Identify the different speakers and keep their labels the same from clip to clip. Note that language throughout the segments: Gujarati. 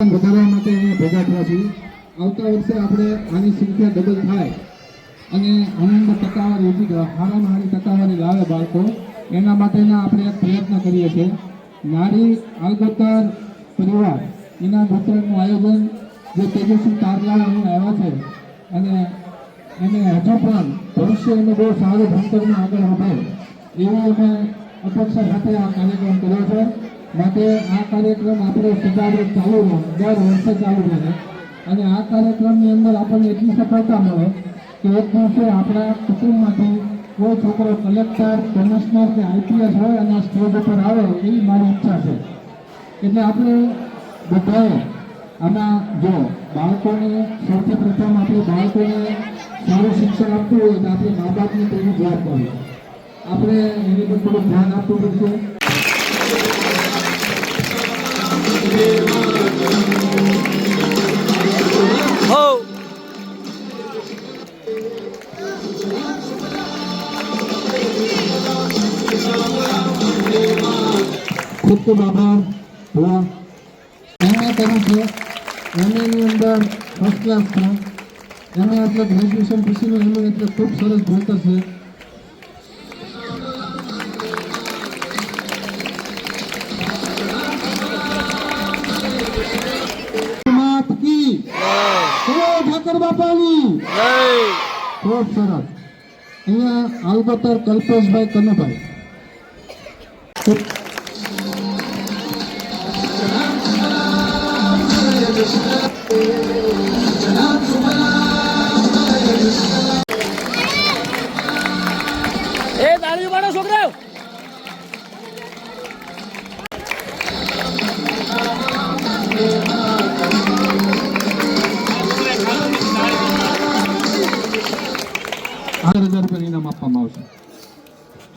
Speaker 1: વધારવા માટે અહીંયા ભેગા થયા છીએ. આવતા વર્ષે આપણે આની સંખ્યા ડબલ થાય. અને આનંદ ટકાવારી ઊભી હારામાં હારી ટકાવારી લાવે બાળકો. એના માટેના આપણે એક પ્રયત્ન કરીએ છીએ. નારી આલગોતર પરિવાર, એના ગોત્રનું આયોજન જે તેજસ્વી તારલા અહીં આવ્યા છે અને એને હજુ પણ ભવિષ્ય એનું બહુ સારું ભણતરમાં આગળ વધે. એવી અમે અપેક્ષા સાથે આ કાર્યક્રમ કર્યો છે. માટે આ કાર્યક્રમ આપણો સદાવે ચાલુ રહે, દર વર્ષે ચાલુ રહે અને આ કાર્યક્રમની અંદર આપણને એટલી સફળતા મળે કે એક દિવસે આપણા કુટુંબમાંથી કોઈ છોકરો કલેક્ટર કમિશનર કે આઈપીએસ હોય અને સ્ટેજ ઉપર આવે, એવી મારી ઈચ્છા છે. એટલે આપણે બધાએ આમાં જો બાળકોને સૌથી પ્રથમ આપણે બાળકોને સારું શિક્ષણ આપવું હોય તો આપણે મા બાપની તેની જવાબદારી. આપણે એની પર થોડું ધ્યાન આપવું પડશે. ખૂબ ખૂબ આભાર. ભુવા એમએ કર્યું છે. એમએની અંદર ફર્સ્ટ ક્લાસ છે. એમએ એટલે ગ્રેજ્યુએશન પછીનું એમએ એટલે ખૂબ સરસ ભણતર છે. બાપાની. ખૂબ સરસ. અહીંયા આલબતર કલ્પેશભાઈ કનુભાઈ.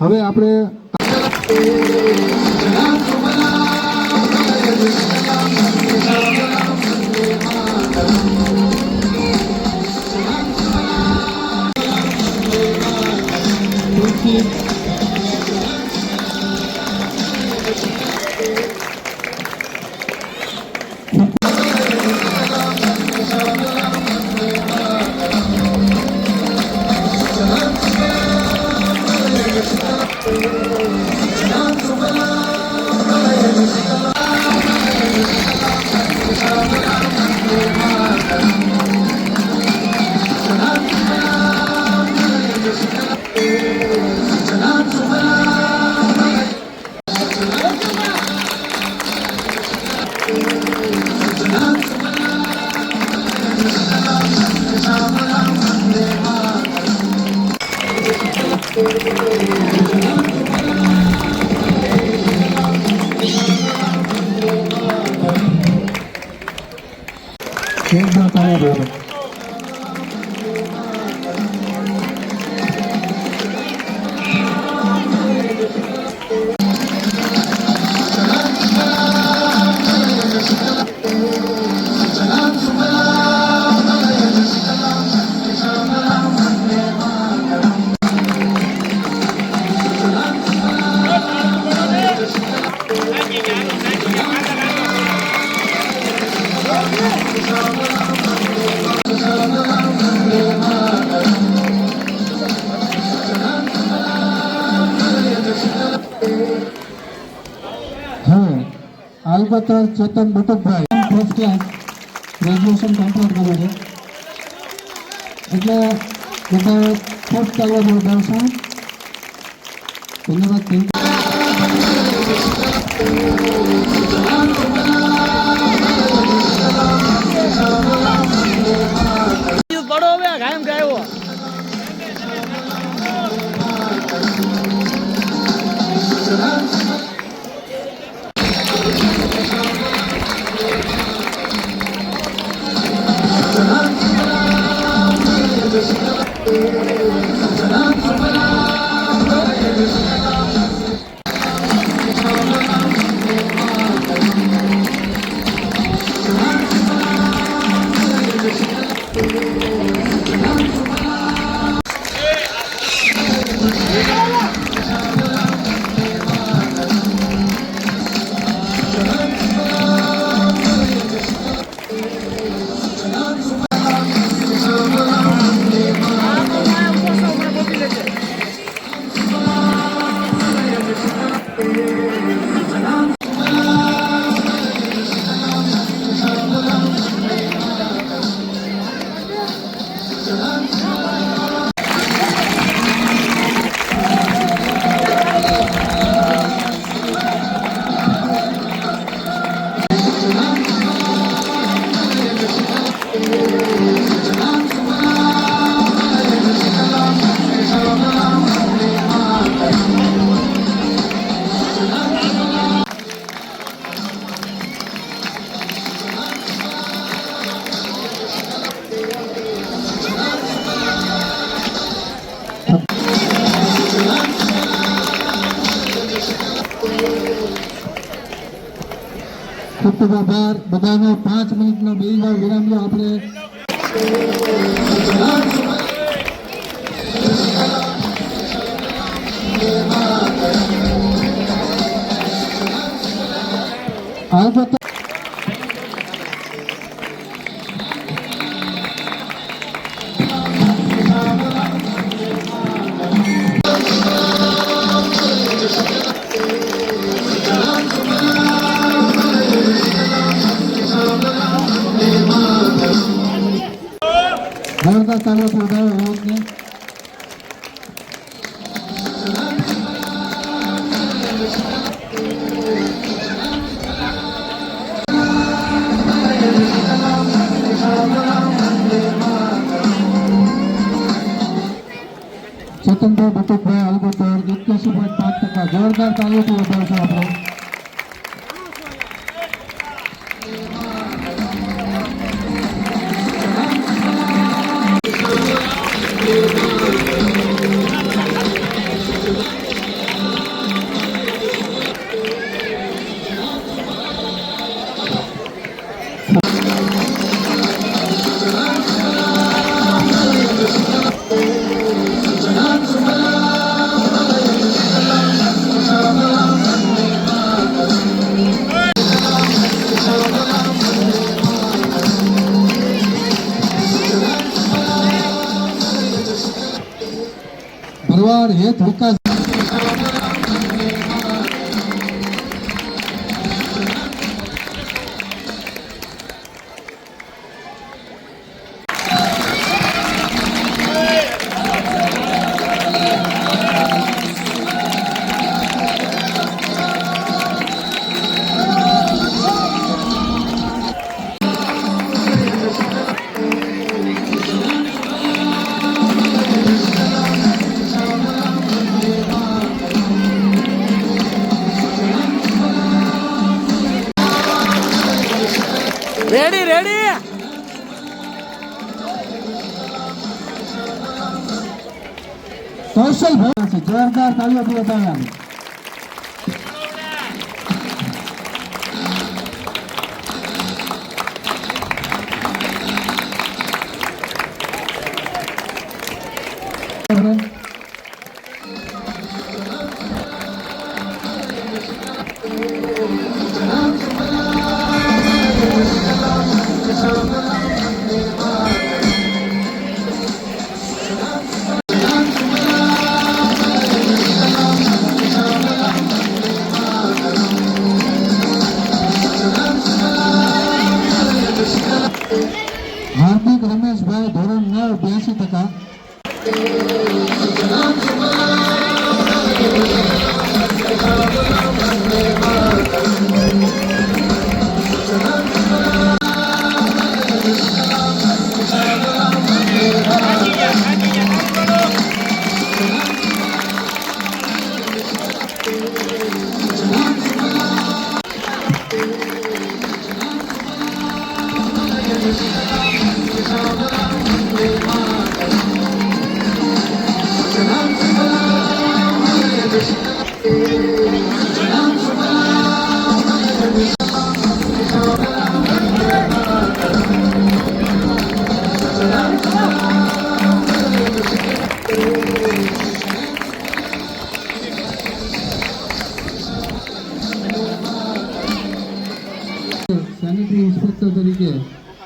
Speaker 1: હવે આપણે આલબત્રા Chetan Batukbhai. First class graduation complete કર્યું છે. એટલે બધા ખૂબ કરવા જોડાવ છે ધન્યવાદ થેન્ક
Speaker 2: Thank you. ગાયો
Speaker 1: ખૂબ આભાર બધાનો પાંચ મિનિટનો બે વાર વિરામ આપણે જોરદાર તાળીઓથી વધાવો યુવકને સ્વતંત્ર બટુકભાઈ અલગોતર એક્યાસી પોઈન્ટ પાંચ ટકા જોરદાર તાળીઓથી વધાવશો આપણે. કૌશલ ભરવા છે જોરદાર તાળીઓથી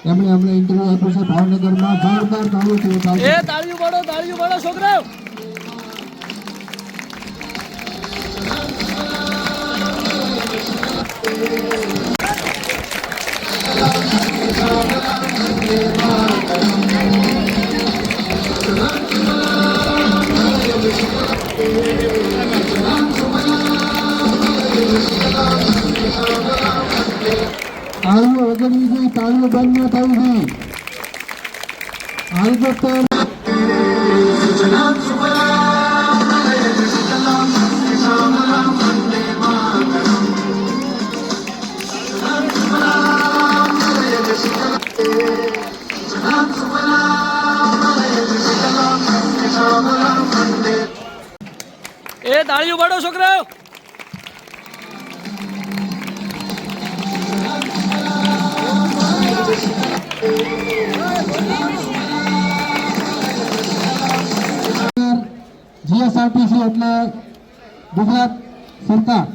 Speaker 1: એમણે અમને ઇન્ટરવ્યુ આપ્યો છે ભાવનગરમાં જોરદાર તાળીઓથી વધાવશો.
Speaker 2: એ તાળીઓ પાડો તાળીઓ પાડો છોકરાઓ
Speaker 1: તાળીઓ તાળીઓ બંધ ન થવી
Speaker 2: એ તાળીઓ પાડો છોકરાઓ.
Speaker 1: જીએસઆરટીસી એટલે ગુજરાત સરકાર.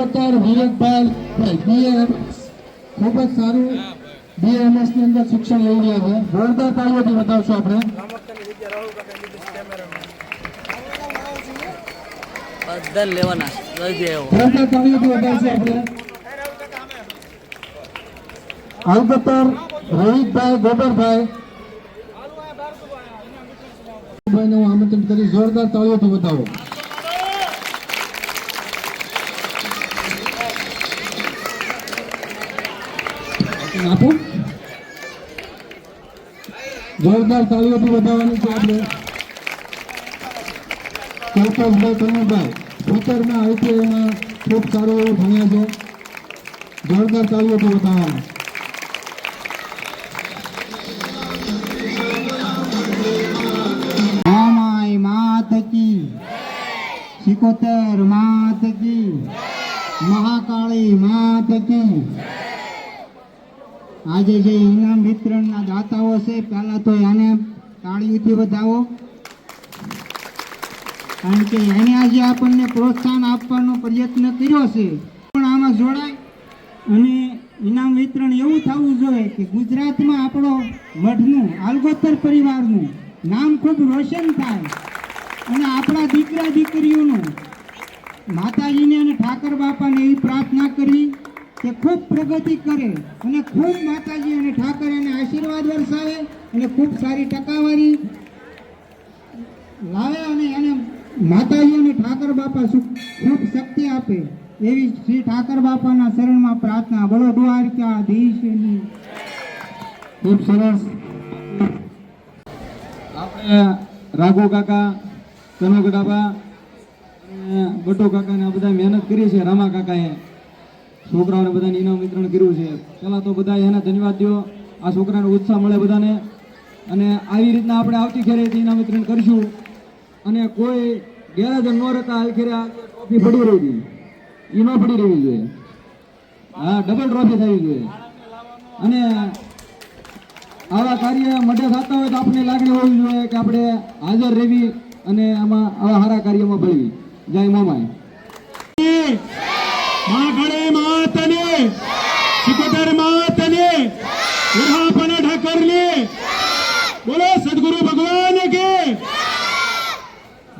Speaker 1: આલબત્તર વિવેકભાઈ બીએ ખૂબ જ સારું. બીએમએસની અંદર શિક્ષણ લઈ રહ્યા છે. જોરદાર તાળીઓથી બતાવશું આપણે.
Speaker 2: બધા લેવાના. લઈ દેવો
Speaker 1: જોરદાર તાળીઓથી બતાવશું આપણે. આલબત્તર રોહિતભાઈ ગોબરભાઈ. ભાઈને હું આમંત્રિત કરી જોરદાર તાળીઓથી બતાવો. આપો. જોરદાર તાળીઓથી વધાવવાની છે આપણે. કલ્પેશભાઈ કનુભાઈ ભૂતરમાં આઈટીઆઈમાં ખૂબ સારું એવું ભણ્યા છે. જોરદાર તાળીઓથી વધાવવાના
Speaker 3: માત માત કી. મહાકાળી માત કી. આજે જે ઇનામ વિતરણના દાતાઓ છે, પહેલા તો એને તાળીઓથી વધાવો. કારણ કે એને આજે આપણને પ્રોત્સાહન આપવાનો પ્રયત્ન કર્યો છે. પણ આમાં જોડાય. અને ઇનામ વિતરણ એવું થવું જોઈએ કે ગુજરાતમાં આપણો મઠનું આલગોતર પરિવારનું નામ ખૂબ રોશન થાય. અને આપણા દીકરા દીકરીઓનું માતાજીને અને ઠાકર બાપાને એવી પ્રાર્થના કરવી કે ખૂબ પ્રગતિ કરે અને ખૂબ માતાજી અને ઠાકર એને આશીર્વાદ વરસાવે અને ખૂબ સારી ટકાવારી લાવે અને એને માતાજી અને ઠાકર બાપા ખૂબ શક્તિ આપે એવી શ્રી ઠાકર બાપાના શરણમાં પ્રાર્થના. બોલો દ્વારકાધીશની
Speaker 1: ખૂબ સરસ. આપણે રાઘુ કાકા કનોગડાબા બટુ કાકાને બધા મહેનત કરી છે, રામા કાકાએ. છોકરાઓને બધાને ઇનામ વિતરણ કર્યું છે. પહેલાં તો બધાએ એને ધન્યવાદ દો આ છોકરાને ઉત્સાહ મળે બધાને. અને આવી રીતના આપણે આવતી ખેરે ઇનામ વિતરણ કરીશું. અને કોઈ ગેરહાજર ન રહેતા હાલ ખેરે આ ટ્રોફી પડી રહી હતી એ ન પડી રહેવી જોઈએ હા ડબલ ટ્રોફી થવી જોઈએ અને આવા કાર્ય મઢે થતા હોય તો આપણને લાગણી હોવી જોઈએ કે આપણે હાજર રહેવી અને આમાં આવા સારા કાર્યમાં ભળવી જય મામાય
Speaker 4: માગણે માતને સિકોતર માતને ઉર્હાપને ઠાકરને બોલો, સદગુરુ ભગવાન કે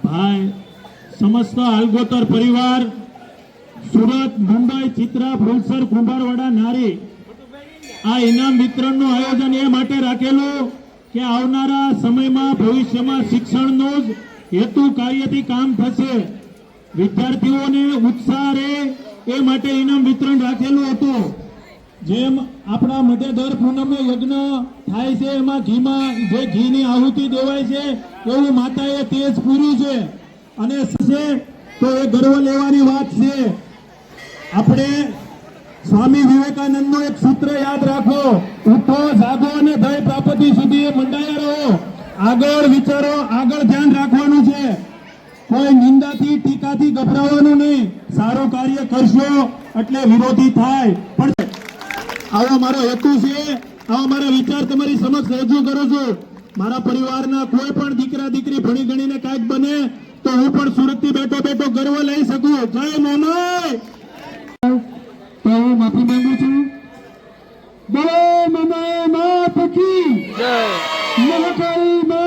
Speaker 4: ભાઈ, સમસ્ત આલગોતર પરિવાર, સુરત, મુંબઈ, ચિત્રા ફુલસર કુંભારવાડા, નારી. આ ઇનામ વિતરણનું આયોજન એ માટે રાખેલું કે આવનારા સમયમાં, ભવિષ્યમાં શિક્ષણનો જ હેતુ કાર્યથી કામ થશે. વિદ્યાર્થીઓને ઉત્સાહ રહે એ માટે ઇનામ વિતરણ રાખેલું હતું. જેમ આપણા મધ્ય દર પૂનમે યજ્ઞ થાય છે, એમાં ઘીમાં, જે ઘીની આહુતિ દેવાય છે, એવું માતાએ તેજ પૂર્યું છે. અને છે તો એ ગર્વ લેવાની વાત છે. આપણે સ્વામી વિવેકાનંદનું એક સૂત્ર યાદ રાખો. ઉઠો, જાગો અને ભય પ્રાપ્તિ સુધી મંડાયા રહો. આગળ વિચારો, આગળ ધ્યાન રાખવાનું છે. કોઈ નિંદાથી ટીકાથી ગભરાવાનું નહીં. સારું કાર્ય કરશો એટલે વિરોધી થાય. પણ આવો મારો હેતુ છે આવો મારો વિચાર તમારી સમક્ષ રજૂ કરું છું. મારા પરિવારના કોઈ પણ દીકરા દીકરી ભણી ગણીને કાંઈક બને તો હું પણ સુરતથી બેઠો બેઠો ગર્વ લઈ શકું. જય મોનો તો હું માફી માંગુ છું. જય મનાય મા કી. જય.